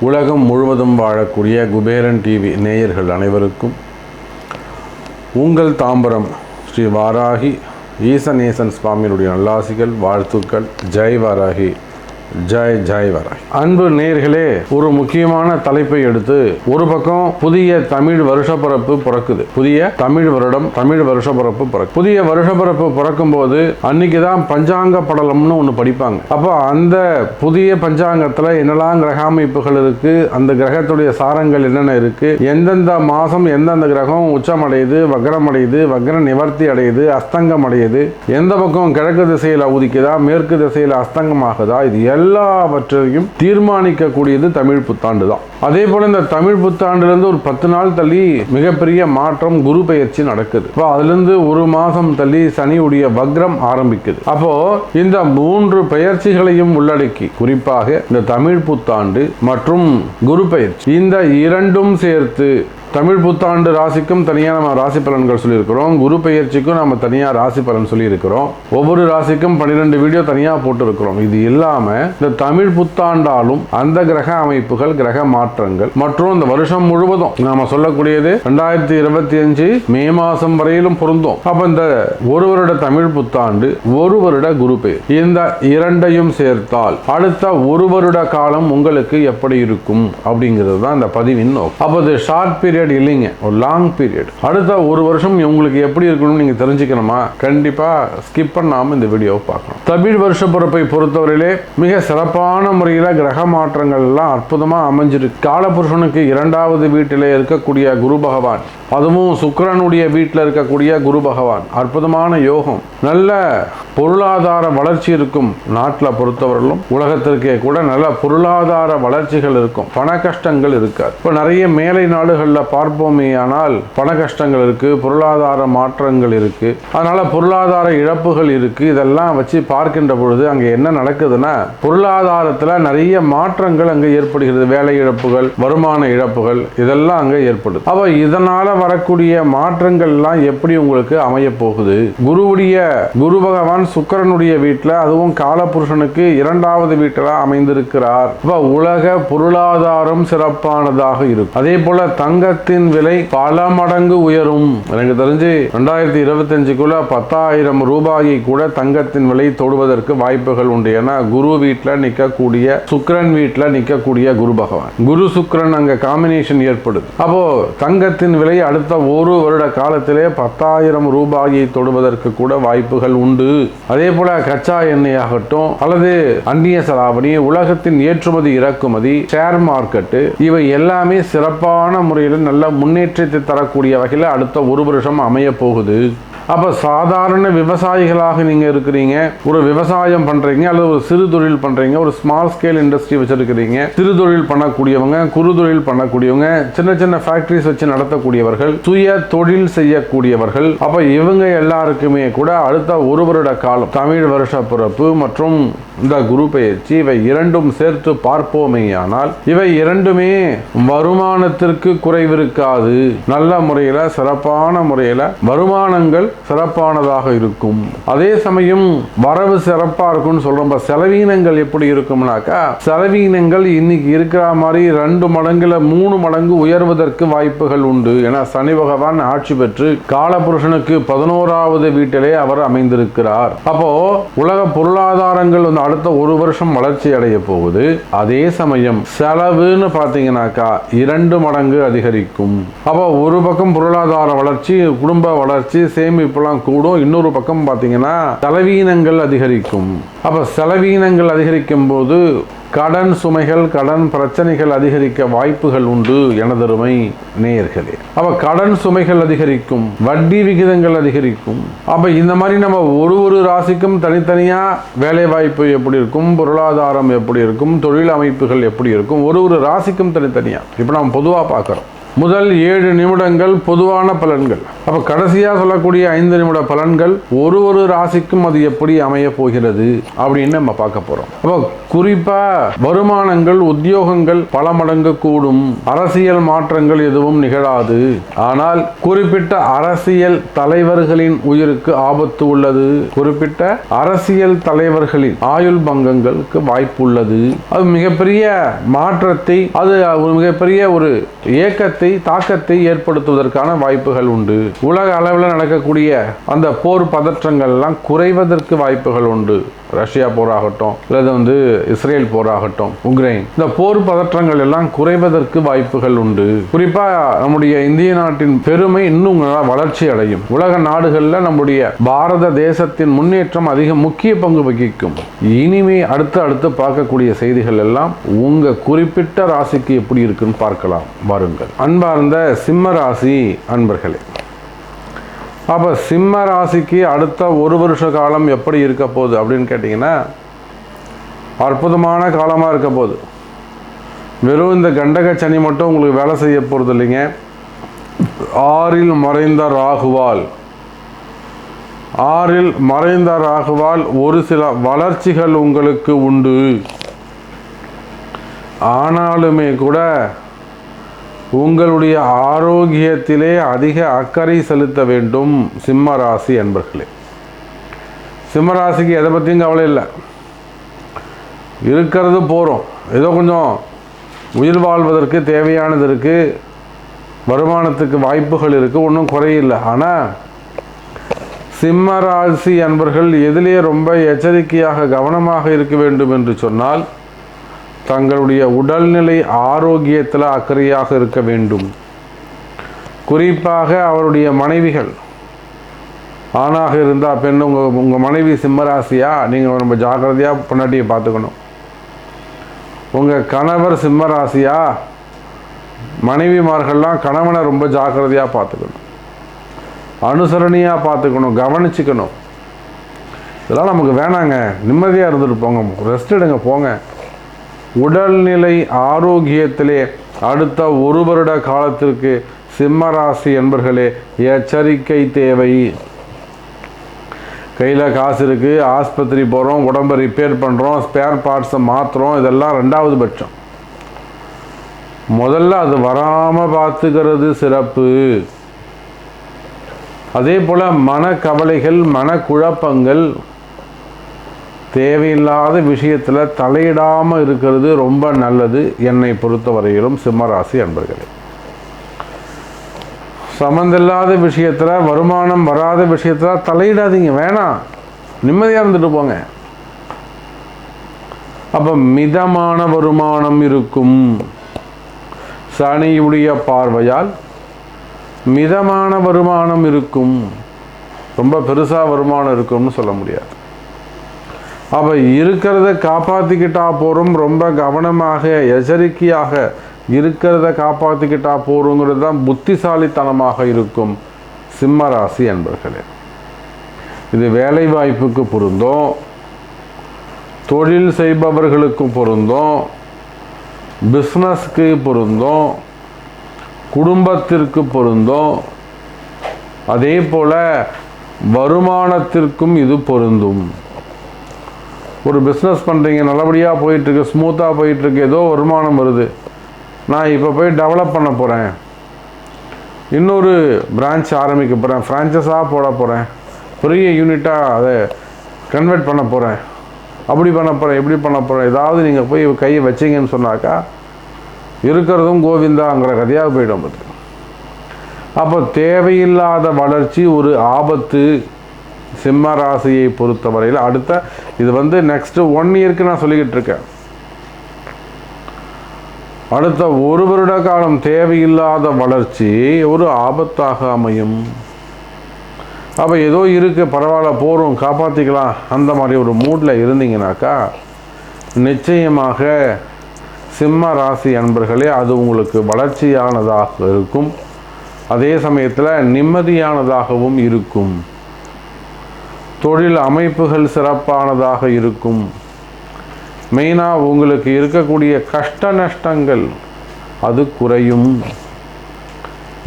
உலகம் முழுவதும் வாழக்கூடிய குபேரன் டிவி நேயர்கள் அனைவருக்கும் உங்கள் தாம்பரம் ஸ்ரீ வாராகி ஈசநேசன் சுவாமியினுடைய நல்லாசிகள் வாழ்த்துக்கள். ஜெய் வாராகி. ஜெய் ஜெய் வர அன்பு நேர்களே ஒரு முக்கியமான தலைப்பை எடுத்து ஒரு பக்கம் புதிய தமிழ் வருஷப்பிறப்பு பிறக்குது. புதிய தமிழ் வருடம் தமிழ் வருஷப்பிறப்பு பிறக்கு. புதிய வருஷப்பிறப்பு பிறக்கும் போது அன்னைக்கு தான் பஞ்சாங்க படலம்னு ஒன்று படிப்பாங்க. அப்போ அந்த புதிய பஞ்சாங்கத்தில் என்னெல்லாம் கிரக அமைப்புகள் இருக்கு அந்த கிரகத்துடைய சாரங்கள் என்னென்ன இருக்கு எந்தெந்த மாதம் எந்தெந்த கிரகம் உச்சமடையுது வக்ரம் அடையுது வக்ர நிவர்த்தி அடையுது அஸ்தங்கம் அடையுது எந்த பக்கம் கிழக்கு திசையில் உதிக்குதா மேற்கு திசையில் அஸ்தங்கம் ஆகுதா இது எல்லாவற்றையும் தீர்மானிக்கக்கூடியது தமிழ் புத்தாண்டு தான் அதே போல இந்த தமிழ் புத்தாண்டுலேருந்து ஒரு பத்து நாள் தள்ளி மிகப்பெரிய மாற்றம் குரு பயிற்சி நடக்குது. இப்போ அதுலேருந்து ஒரு மாதம் தள்ளி சனியுடைய வக்ரம் ஆரம்பிக்குது. அப்போ இந்த மூன்று பெயர்ச்சிகளையும் உள்ளடக்கி குறிப்பாக இந்த தமிழ் புத்தாண்டு மற்றும் குரு பயிற்சி இந்த இரண்டும் சேர்த்து தமிழ் புத்தாண்டு ராசிக்கும் தனியாக நம்ம ராசி பலன்கள் சொல்லியிருக்கிறோம். குரு பெயர்ச்சிக்கும் நம்ம தனியாக ராசி பலன் சொல்லியிருக்கிறோம். ஒவ்வொரு ராசிக்கும் பன்னிரெண்டு வீடியோ தனியாக போட்டிருக்கிறோம். இது இல்லாமல் இந்த தமிழ் புத்தாண்டாலும் அந்த கிரக அமைப்புகள் கிரக மாற்றங்கள் மற்றும் இந்த வருஷம் முழுவதும் நாம சொல்லக்கூடியது ரெண்டாயிரத்தி இருபத்தி அஞ்சு மே மாதம் வரையிலும் பொருந்தும். அப்போ இந்த ஒரு வருட தமிழ் புத்தாண்டு ஒரு வருட குரு பெயர். இந்த இரண்டையும் சேர்த்தால் அடுத்த ஒரு வருட காலம் உங்களுக்கு எப்படி இருக்கும்? அப்படிங்கிறது தான் இந்த பதிவின் நோக்கம். அப்போ இது ஷார்ட் பீரியட் இல்லைங்க. ஒரு லாங் பீரியட் அடுத்த ஒரு வருஷம் உங்களுக்கு எப்படி இருக்கணும்னு நீங்க தெரிஞ்சுக்கணுமா? கண்டிப்பா ஸ்கிப் பண்ணாமல் இந்த வீடியோவை பார்க்கணும். தமிழ் வருஷ பிறப்பை பொறுத்தவரையிலே மிக சிறப்பான முறையில் கிரக மாற்றங்கள் எல்லாம் அற்புதமா அமைஞ்சிருக்கு. காலபுருஷனுக்கு இரண்டாவது வீட்டில் இருக்கக்கூடிய குரு பகவான் அதுவும் சுக்கரனுடைய வீட்டில் இருக்கக்கூடிய குரு பகவான். அற்புதமான யோகம். நல்ல பொருளாதார வளர்ச்சி இருக்கும் நாட்டில் பொறுத்தவரையிலும். உலகத்திற்கே கூட நல்ல பொருளாதார வளர்ச்சிகள் இருக்கும். பண கஷ்டங்கள் இருக்காது. இப்போ நிறைய மேலை நாடுகளில் பார்ப்போமே ஆனால் பண கஷ்டங்கள் இருக்கு பொருளாதார மாற்றங்கள் இருக்கு. அதனால பொருளாதார இழப்புகள் இருக்கு. இதெல்லாம் வச்சு பார்க்கின்ற பொழுது அங்கே என்ன நடக்குதுன்னா பொருளாதாரத்தில் நிறைய மாற்றங்கள் அங்கே ஏற்படுகிறது. வேலை இழப்புகள் வருமான இழப்புகள் இதெல்லாம் அங்கே ஏற்படுது. அப்போ இதனால வரக்கூடிய மாற்றங்கள் எல்லாம் எப்படி உங்களுக்கு அமைய போகுது குருவுடைய குரு பகவான் சுக்கிரனுடைய வீட்டில் அதுவும் காலபுருஷனுக்கு இரண்டாவது வீட்டில் அமைந்திருக்கிறார். அப்ப உலக பொருளாதாரம் சிறப்பானதாக இருக்கும். அதே போல தங்க தங்கத்தின் விலை பல மடங்கு உயரும். எனக்கு தெரிஞ்சு ரெண்டாயிரத்தி இருபத்தி அஞ்சுக்குள்ள பத்தாயிரம் ரூபாயை கூட தங்கத்தின் விலை தொடுவதற்கு வாய்ப்புகள் உண்டு. ஏன்னா குரு வீட்டில் நிற்கக்கூடிய சுக்கரன் வீட்டில் நிற்கக்கூடிய குரு பகவான். குரு சுக்கிரன் அங்க காம்பினேஷன் ஏற்படுது. அப்போ தங்கத்தின் விலை அடுத்த ஒரு வருட காலத்திலே பத்தாயிரம் ரூபாயை தொடுவதற்கு கூட வாய்ப்புகள் உண்டு. அதே போல கச்சா எண்ணெய் ஆகட்டும் அல்லது அந்நிய செலாவணி உலகத்தின் ஏற்றுமதி இறக்குமதி ஷேர் மார்க்கெட்டு இவை எல்லாமே சிறப்பான முறையில் நல்ல முன்னேற்றத்தை தரக்கூடிய வகையில் அடுத்த ஒரு வருஷம் அமைய போகுது. அப்போ சாதாரண விவசாயிகளாக நீங்கள் இருக்கிறீங்க ஒரு விவசாயம் பண்ணுறீங்க அல்லது ஒரு சிறு தொழில் பண்ணுறீங்க ஒரு ஸ்மால் ஸ்கேல் இண்டஸ்ட்ரி வச்சுருக்கிறீங்க சிறு தொழில் பண்ணக்கூடியவங்க குறு தொழில் பண்ணக்கூடியவங்க சின்ன சின்ன ஃபேக்ட்ரிஸ் வச்சு நடத்தக்கூடியவர்கள் சுய தொழில் செய்யக்கூடியவர்கள் அப்போ இவங்க எல்லாருக்குமே கூட அடுத்த ஒரு வருட காலம் தமிழ் வருஷ பிறப்பு மற்றும் இந்த குரு பெயர்ச்சி இவை இரண்டும் சேர்த்து பார்ப்போமேயானால் இவை இரண்டுமே வருமானத்திற்கு குறைவிருக்காது நல்ல முறையில் சிறப்பான முறையில் வருமானங்கள் சிறப்பானதாக இருக்கும். அதே சமயம் வரவு சிறப்பாக இருக்கும்னு சொல்றோம். செலவீனங்கள் எப்படி இருக்கும்னாக்கா செலவீனங்கள் இன்னைக்கு இருக்கிற மாதிரி ரெண்டு மடங்குல மூணு மடங்கு உயர்வதற்கு வாய்ப்புகள் உண்டு. ஏன்னா சனி பகவான் ஆட்சி பெற்று காலபுருஷனுக்கு பதினோராவது வீட்டிலே அவர் அமைந்திருக்கிறார். அப்போ உலக பொருளாதாரங்கள் வந்து அடுத்த ஒரு வருஷம் வளர்ச்சி அடைய போகுது. அதே சமயம் செலவுன்னு பார்த்தீங்கன்னாக்கா இரண்டு மடங்கு அதிகரிக்கும். அப்போ ஒரு பக்கம் பொருளாதார வளர்ச்சி குடும்ப வளர்ச்சி சேமிப்புலாம் கூடும். இன்னொரு பக்கம் பார்த்தீங்கன்னா செலவீனங்கள் அதிகரிக்கும். அப்போ செலவீனங்கள் அதிகரிக்கும் போது கடன் சுமைகள் கடன் பிரச்சனைகள் அதிகரிக்க வாய்ப்புகள் உண்டு எனதருமை நேயர்களே. அப்ப கடன் சுமைகள் அதிகரிக்கும் வட்டி விகிதங்கள் அதிகரிக்கும். அப்ப இந்த மாதிரி நம்ம ஒரு ஒரு ராசிக்கும் தனித்தனியா வேலை வாய்ப்பு எப்படி இருக்கும் பொருளாதாரம் எப்படி இருக்கும் தொழில் அமைப்புகள் எப்படி இருக்கும் ஒரு ஒரு ராசிக்கும் தனித்தனியா. இப்போ நம்ம பொதுவாக பார்க்குறோம். முதல் ஏழு நிமிடங்கள் பொதுவான பலன்கள். அப்ப கடைசியா சொல்லக்கூடிய ஐந்து நிமிட பலன்கள் ஒரு ஒரு ராசிக்கும் அது எப்படி அமைய போகிறது அப்படின்னு நம்ம பார்க்க போறோம். அப்போ குறிப்பா வருமானங்கள் உத்தியோகங்கள் பல மடங்கு கூடும். அரசியல் மாற்றங்கள் எதுவும் நிகழாது. ஆனால் குறிப்பிட்ட அரசியல் தலைவர்களின் உயிருக்கு ஆபத்து உள்ளது. குறிப்பிட்ட அரசியல் தலைவர்களின் ஆயுள் பங்கங்களுக்கு வாய்ப்பு உள்ளது. அது மிகப்பெரிய மாற்றத்தை அது மிகப்பெரிய ஒரு இயக்கத்தை தாக்கத்தை ஏற்படுத்துவதற்கான வாய்ப்புகள் உண்டு. உலக அளவில் நடக்கக்கூடிய அந்த போர் பதற்றங்கள்லாம் குறைவதற்கு வாய்ப்புகள் உண்டு. ரஷ்யா போராகட்டும் அல்லது வந்து இஸ்ரேல் போராகட்டும் உக்ரைன். இந்த போர் பதற்றங்கள் எல்லாம் குறைவதற்கு வாய்ப்புகள் உண்டு. குறிப்பாக நம்முடைய இந்திய நாட்டின் பெருமை இன்னும் நல்லா வளர்ச்சி அடையும். உலக நாடுகளில் நம்முடைய பாரத தேசத்தின் முன்னேற்றம் அதிக முக்கிய பங்கு வகிக்கும். இனிமே அடுத்து அடுத்து பார்க்கக்கூடிய செய்திகள் எல்லாம் உங்க குறிப்பிட்ட ராசிக்கு எப்படி இருக்குன்னு பார்க்கலாம். வாருங்கள். அன்பார்ந்த சிம்ம ராசி அன்பர்களே. அப்போ சிம்ம ராசிக்கு அடுத்த ஒரு வருஷ காலம் எப்படி இருக்க போகுது அப்படின்னு கேட்டிங்கன்னா அற்புதமான காலமாக இருக்க போகுது. வெறும் இந்த கண்டக சனி மட்டும் உங்களுக்கு வேலை செய்ய போகிறது இல்லைங்க. ஆறில் மறைந்த ராகுவால். ஆறில் மறைந்த ராகுவால் ஒரு சில வளர்ச்சிகள் உங்களுக்கு உண்டு. ஆனாலுமே கூட உங்களுடைய ஆரோக்கியத்திலே அதிக அக்கறை செலுத்த வேண்டும் சிம்ம ராசி என்பர்களே சிம்ம ராசிக்கு எதை பற்றியும் கவலை இல்லை. இருக்கிறது போகிறோம் ஏதோ கொஞ்சம் உயிர் வாழ்வதற்கு தேவையானது இருக்குது வருமானத்துக்கு வாய்ப்புகள் இருக்குது ஒன்றும் குறையில்லை. ஆனால் சிம்ம ராசி அன்பர்கள் எதிலே ரொம்ப எச்சரிக்கையாக கவனமாக இருக்க வேண்டும் என்று சொன்னால் தங்களுடைய உடல்நிலை ஆரோக்கியத்தில் அக்கறையாக இருக்க வேண்டும். குறிப்பாக அவருடைய மனைவிகள். ஆணாக இருந்தால் பெண் உங்கள் உங்கள் மனைவி சிம்மராசியா? நீங்கள் ரொம்ப ஜாக்கிரதையாக பொண்டாட்டியை பார்த்துக்கணும். உங்கள் கணவர் சிம்மராசியா? மனைவிமார்கள்லாம் கணவனை ரொம்ப ஜாக்கிரதையாக பார்த்துக்கணும். அனுசரணையாக பார்த்துக்கணும் கவனிச்சுக்கணும். இதெல்லாம் நமக்கு வேணாங்க. நிம்மதியாக இருந்துட்டு போங்க. ரெஸ்ட் எடுங்க போங்க. உடல்நிலை ஆரோக்கியத்திலே அடுத்த ஒரு வருட காலத்திற்கு சிம்மராசி என்பர்களே எச்சரிக்கை தேவை. கையில் காசு இருக்குது ஆஸ்பத்திரி போகிறோம் உடம்பை ரிப்பேர் பண்ணுறோம் ஸ்பேர் பார்ட்ஸை மாற்றுறோம் இதெல்லாம் ரெண்டாவது பட்சம். முதல்ல அது வராமல் பார்த்துக்கிறது சிறப்பு. அதே போல் மனக்கவலைகள் மனக்குழப்பங்கள் தேவையில்லாத விஷயத்தில் தலையிடாமல் இருக்கிறது ரொம்ப நல்லது. என்னை பொறுத்தவரையிலும் சிம்மராசி அன்பர்களே. சம்மந்தில்லாத விஷயத்தில் வருமானம் வராத விஷயத்தில் தலையிடாதீங்க. வேணாம். நிம்மதியாக இருந்துட்டு போங்க. அப்போ மிதமான வருமானம் இருக்கும். சனியுடைய பார்வையால் மிதமான வருமானம் இருக்கும். ரொம்ப பெருசாக வருமானம் இருக்கும்னு சொல்ல முடியாது. அப்போ இருக்கிறத காப்பாற்றிக்கிட்டா போகிறோம் ரொம்ப கவனமாக எச்சரிக்கையாக இருக்கிறத காப்பாற்றிக்கிட்டா போகிறோங்கிறது தான் புத்திசாலித்தனமாக இருக்கும் சிம்ம ராசி என்பர்களே இது வேலை வாய்ப்புக்கு பொருந்தும் தொழில் செய்பவர்களுக்கு பொருந்தும் பிஸ்னஸ்க்கு பொருந்தும் குடும்பத்திற்கு பொருந்தும் அதே போல் வருமானத்திற்கும் இது பொருந்தும். ஒரு பிஸ்னஸ் பண்ணுறீங்க நல்லபடியாக போயிட்டுருக்கு ஸ்மூத்தாக போயிட்டுருக்கு ஏதோ வருமானம் வருது. நான் இப்போ போய் டெவலப் பண்ண போகிறேன் இன்னொரு பிரான்ச் ஆரம்பிக்க போகிறேன் ஃப்ரான்ச்சஸாக போட போகிறேன் பெரிய யூனிட்டாக அதை கன்வெர்ட் பண்ண போகிறேன் அப்படி பண்ண போகிறேன் இப்படி பண்ண போகிறேன் ஏதாவது நீங்கள் போய் கையை வச்சிங்கன்னு சொன்னாக்கா இருக்கிறதும் கோவிந்தாங்கிற கதையாக போயிடும் அது. அப்போ தேவையில்லாத வளர்ச்சி ஒரு ஆபத்து சிம்ம ராசியை பொறுத்தவரையில் அடுத்த இது வந்து நெக்ஸ்ட் ஒன் இயருக்கு நான் சொல்லிக்கிட்டு இருக்கேன். அடுத்த ஒரு வருட காலம் தேவையில்லாத வளர்ச்சி ஒரு ஆபத்தாக அமையும். அப்போ ஏதோ இருக்கு பரவாயில்ல போகிறோம் காப்பாற்றிக்கலாம் அந்த மாதிரி ஒரு மூடில் இருந்தீங்கனாக்கா நிச்சயமாக சிம்ம ராசி அன்பர்களே அது உங்களுக்கு வளர்ச்சியானதாக இருக்கும். அதே சமயத்தில் நிம்மதியானதாகவும் இருக்கும். தொழில் அமைப்புகள் சிறப்பானதாக இருக்கும். மெயினாக உங்களுக்கு இருக்கக்கூடிய கஷ்ட நஷ்டங்கள் அது குறையும்.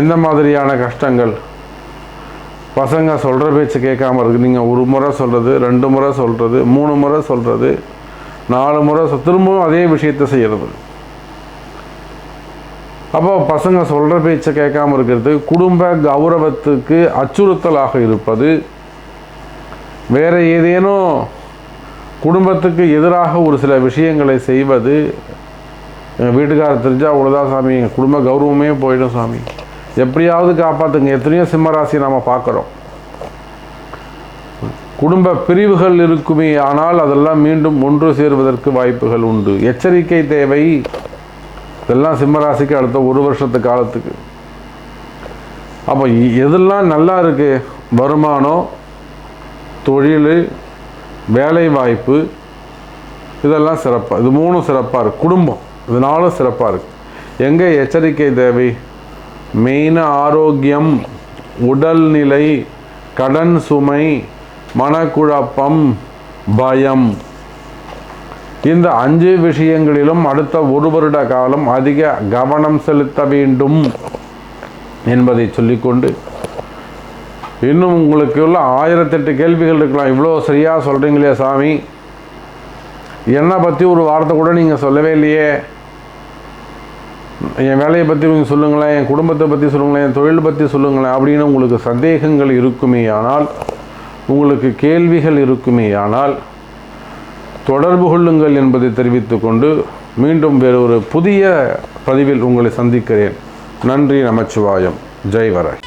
எந்த மாதிரியான கஷ்டங்கள்? பசங்க சொல்கிற பேச்சு கேட்காம இருக்கு. நீங்கள் ஒரு முறை சொல்கிறது ரெண்டு முறை சொல்கிறது மூணு முறை சொல்கிறது நாலு முறை திரும்பவும் அதே விஷயத்தை செய்கிறது அப்போ பசங்க சொல்கிற பேச்சை கேட்காம இருக்கிறது குடும்ப கௌரவத்துக்கு அச்சுறுத்தலாக இருப்பது வேறு ஏதேனும் குடும்பத்துக்கு எதிராக ஒரு சில விஷயங்களை செய்வது எங்கள் வீட்டுக்காரர் தெரிஞ்சால் அவ்வளோதான் சாமி எங்கள் குடும்ப கௌரவமே போயிடும் சாமி. எப்படியாவது காப்பாற்றுங்க எத்தனையோ சிம்மராசி நாம் பார்க்குறோம். குடும்ப பிரிவுகள் இருக்குமே ஆனால் அதெல்லாம் மீண்டும் ஒன்று சேருவதற்கு வாய்ப்புகள் உண்டு. எச்சரிக்கை தேவை. இதெல்லாம் சிம்மராசிக்கு அடுத்த ஒரு வருஷத்து காலத்துக்கு. அப்போ எதெல்லாம் நல்லா இருக்குது வருமானம் தொழில் வேலைவாய்ப்பு இதெல்லாம் சிறப்பாக இது மூணும் சிறப்பாக இருக்குது குடும்பம் இதனாலும் சிறப்பாக இருக்குது எங்கே எச்சரிக்கை தேவை? மெயினாக ஆரோக்கியம் உடல்நிலை கடன் சுமை மனக்குழப்பம் பயம். இந்த அஞ்சு விஷயங்களிலும் அடுத்த ஒரு வருட காலம் அதிக கவனம் செலுத்த வேண்டும் என்பதை சொல்லிக்கொண்டு இன்னும் உங்களுக்கு உள்ள ஆயிரத்தெட்டு கேள்விகள் இருக்கலாம். இவ்வளோ சரியாக சொல்கிறீங்களே சாமி. என்னை பற்றி ஒரு வார்த்தை கூட நீங்கள் சொல்லவே இல்லையே. என் வேலையை பற்றி நீங்கள் சொல்லுங்களேன் என் குடும்பத்தை பற்றி சொல்லுங்களேன் என் தொழில் பற்றி சொல்லுங்களேன் அப்படின்னு உங்களுக்கு சந்தேகங்கள் இருக்குமே ஆனால் உங்களுக்கு கேள்விகள் இருக்குமே ஆனால் தொடர்பு கொள்ளுங்கள் என்பதை தெரிவித்துக்கொண்டு மீண்டும் வேறு ஒரு புதிய பதிவில் உங்களை சந்திக்கிறேன். நன்றி நமச்சிவாயம். ஜெய்வராய்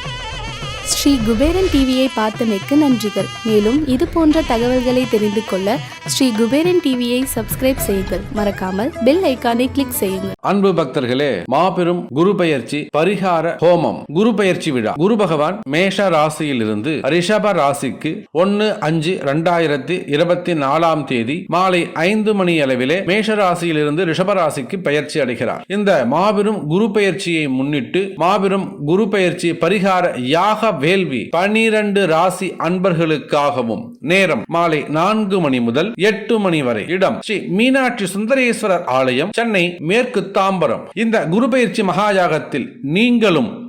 ஸ்ரீ குபேரன் டிவியை பார்த்தமைக்கு நன்றிகள். மேலும் இது போன்ற தகவல்களை தெரிந்து கொள்ள ஸ்ரீ குபேரன் டிவியை சப்ஸ்கிரைப் செய்யுங்கள். மறக்காமல் பெல் ஐக்கானை கிளிக் செய்யுங்கள். அன்பு பக்தர்களே மாபெரும் குரு பயிற்சி பரிகார ஹோமம் குரு பயிற்சி விழா. குரு பகவான் மேஷ ராசியில் இருந்து ரிஷப ராசிக்கு ஒன்னு அஞ்சு ரெண்டாயிரத்தி இருபத்தி நாலாம் தேதி மாலை ஐந்து மணி அளவிலே மேஷ ராசியில் இருந்து ரிஷப ராசிக்கு பயிற்சி அடைகிறார். இந்த மாபெரும் குரு பயிற்சியை முன்னிட்டு மாபெரும் குரு பயிற்சி பரிகார யாக வேள்வி பனிரண்டு ராசி அன்பர்களுக்காகவும் நேரம் மாலை நான்கு மணி முதல் எட்டு மணி வரை. இடம் ஸ்ரீ மீனாட்சி சுந்தரேஸ்வரர் ஆலயம் சென்னை மேற்கு தாம்பரம். இந்த குரு பயிற்சி மகாயாகத்தில் நீங்களும்